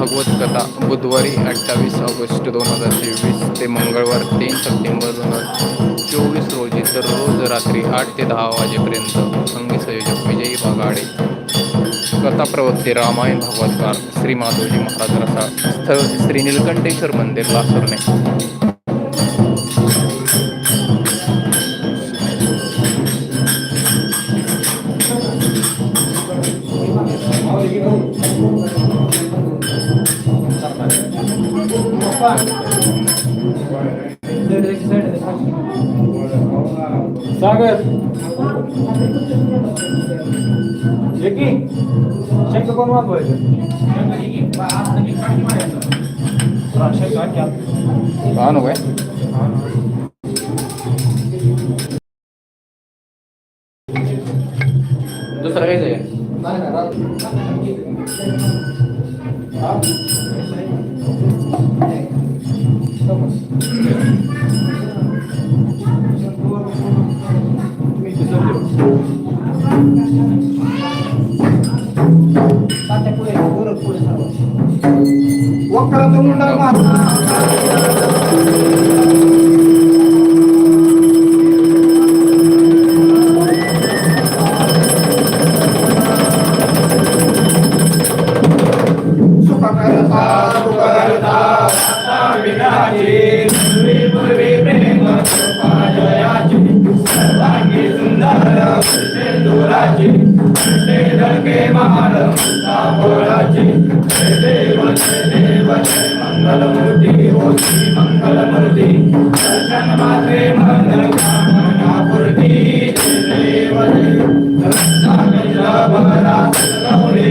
श्रीमंत भागवत कथा बुधवारी अठ्ठावीस ऑगस्ट दोन हजार तेवीस ते मंगळवार तीन सप्टेंबर दोन हजार चोवीस रोजी दररोज रात्री आठ ते दहा वाजेपर्यंत संगीत संयोजक विजयी बागाडे कथा प्रवक्ते रामायण भागवतकार श्री माधवजी महाराज रसाळ स्थळ श्री नीलकंठेश्वर मंदिर लासुरणे. सागर. जेकी शंख कोण वापरायचं? हा नको आहे दुसरं काहीच आहे you. करता सुख करता विनाची पूर्वी प्रेम जयाची सर्वांगी सुंदर ते धडके देव देव मंगलमूर्ती होती मंगलमूर्ती दर्शन मात्रे देव गौरी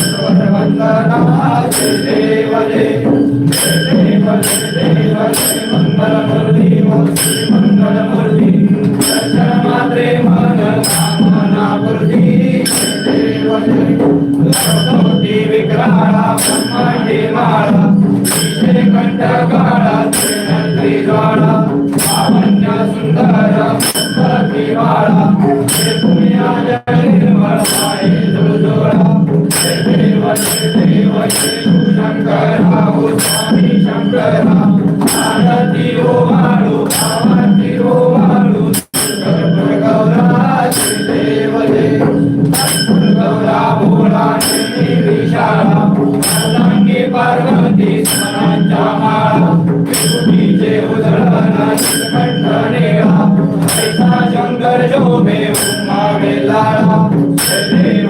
रक्षावे सर्व वंदना जय शंकरा हो स्वामी शंकरा आरती ओ वाळू आरती ओ वाळू गौरा देव देव गौरा भोळा विशाळा पार्वती माळा कंठनेळा ऐसा शंकर शोभे उमावे लाळा देव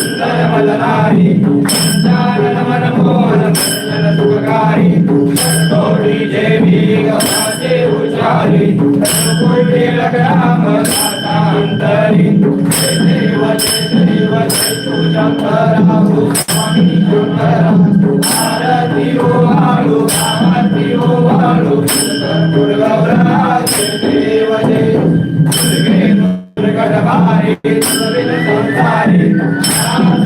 राजते उजळे सुरपारे आचरण केले नीलकंठ नाम प्रसिद्ध झाले जय देव जय देव जय शिवशंकरा ओ स्वामी शंकरा आरती ओ वाळू आरती ओ वाळू गौरा जय देव देव अंबर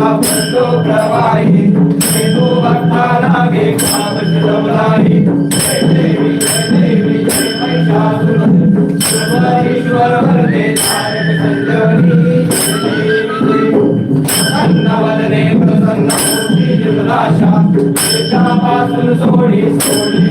विवास करता बंधू प्रवाही हेतू भक्ता लागे कामच जमलाही जय देवी जय देवी जय महिषासुर ईश्वर वरदे तारक संजनी अन्नवदने प्रसन्न सोडी सोडी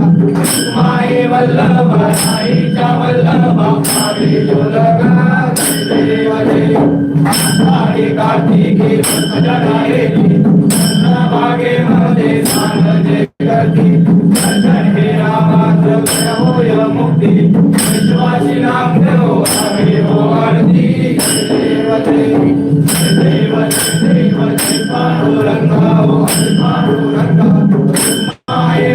माये वल्लभा माई वल्लभा भावी जोलगा जय देव काठी आषाढी कार्तिकी जगायेली बागेमध्ये सांगजे करती दर्शन हे रामाचं होय मुक्ती. विश्वासी नाम देव आम्ही हो आरती. जय देव जय जय देव जय पांडुरंगा पांडुरंगा. माये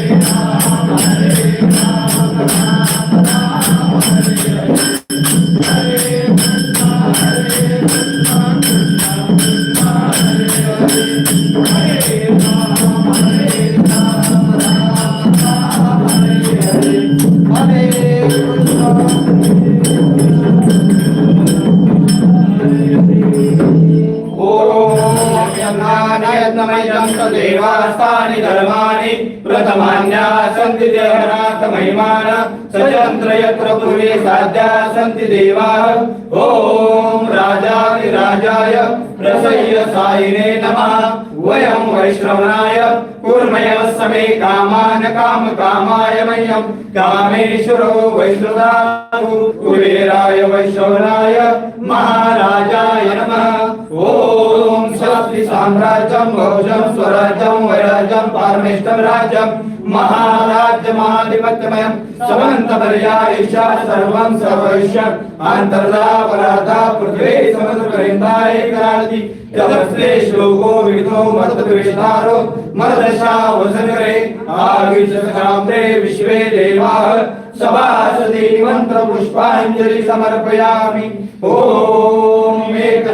वेदं देवास्तानि धर्माणि प्रथमान्या सन्ति देहनाथ महिमान सचन्द्र यत्र पूर्वे साध्या सन्ति देवाः। ॐ राजाधिराजाय प्रसय्य सायिने नमः। वयं वैश्रवणाय कुर्मः समे कामान काम कामाय मह्यं। कामेश्वरो वैश्रवणाय कुबेराय वैश्रवणाय महाराजाय साम्राज्यं भोजं स्वराज्यं वैराज्यं पारमेष्टं राज्यं महाराज्यमाधिपत्यमयं ईशा सर्वं सर्वैश्य अन्तर्दा पराधा पृथ्वी समुद्रपर्यन्ताय क्रान्ति जगत्से श्लोको विविधो मर्तद्वेषारो मर्दशा वसनरे आविशकाम्रे विश्वे देवाः। सभासति मन्त्रपुष्पाञ्जलि समर्पयामि। ॐ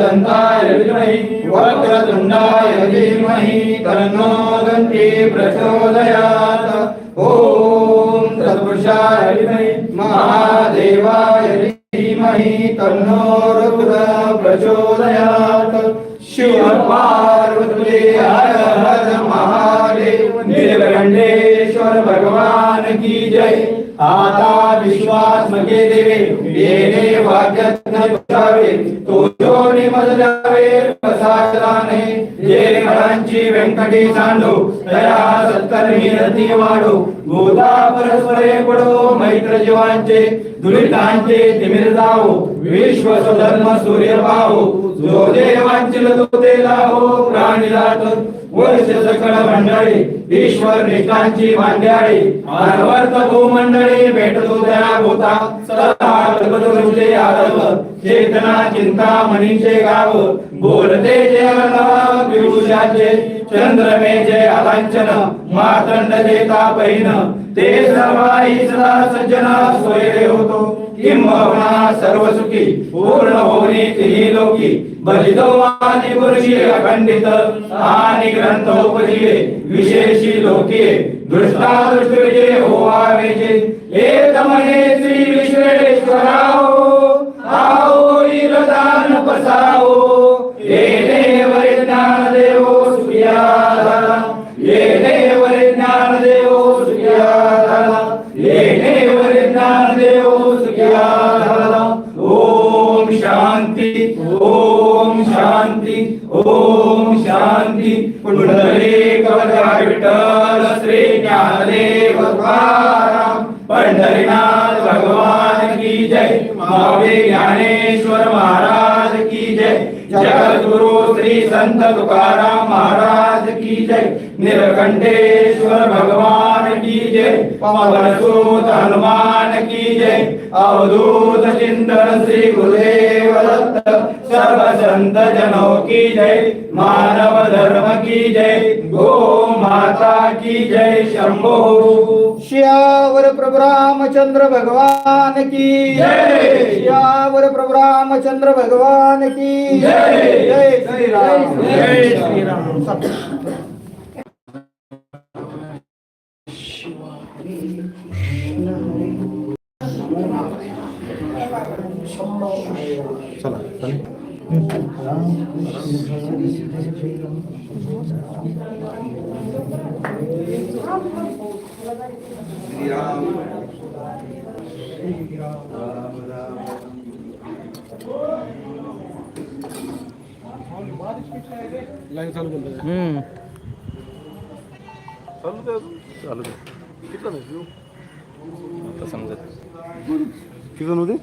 एकदन्ताय विद्महि वक्रतुण्डाय धीमहि तन्नो दन्ति प्रचोदयात् ॐ तत्पुरुषाय विद्महि महादेवाय धीमहि तन्नो रुद्र प्रचोदयात् शिव पार्वती हर हर महादेव नीलकंठेश्वर भगवान की जय आता विश्वास मगे देवे येणे वाक्यज्ञ व्यंकटी सांडो तया सत्कर्मी रती वाढो. गोदा परस्परे पडो मैत्र जीवांचे दुरितांचे तिमिर जाओ विश्व स्वधर्म सूर्य पाहो जो देवांची लदोते लाहो प्राणी सकळ मंडळी ईश्वर निष्ठांची मांड्याळी अनवर्त भूमंडळी भेटतो त्या गोता सदाचे जगदुरुचे आरव चेतना चिंता मनीचे गाव बोलते जे अर्णव पियुषाचे चंद्रमेचे अलांचन मातंड जे तापहीन ते सर्व सदा सज्जन सोयरे होतो. किंबहुना सर्व सुखी पूर्ण होणे तिही लोकी बलितो आदि पुरुषी अखंडित आणि ग्रंथोपजीवे विशेषी लोकीये दृष्टा दृष्ट विजय होवावे जे एक म्हणे श्री विश्वेश्वराओ विठ्ठल श्री ज्ञानदेव तुकाराम पंढरीनाथ भगवान की जय. मावे ज्ञानेश्वर महाराज की जय. जगद्गुरु श्री संत तुकाराम महाराज की जय. निरकंठेश्वर भगवान जय. पवन सुत हनुमान की जय. अवधूत चिंतन श्री गुरुदेव दत्त. सर्व संत जनों की जय. मानव धर्म की जय. गो माता की जय. शंभो. श्यावर प्रभु रामचंद्र भगवान की जय। श्यावर प्रभु रामचंद्र भगवान की जय। जय. श्री राम. जय श्री राम। हम्म. चालू दे. आता समजत. किती जण होते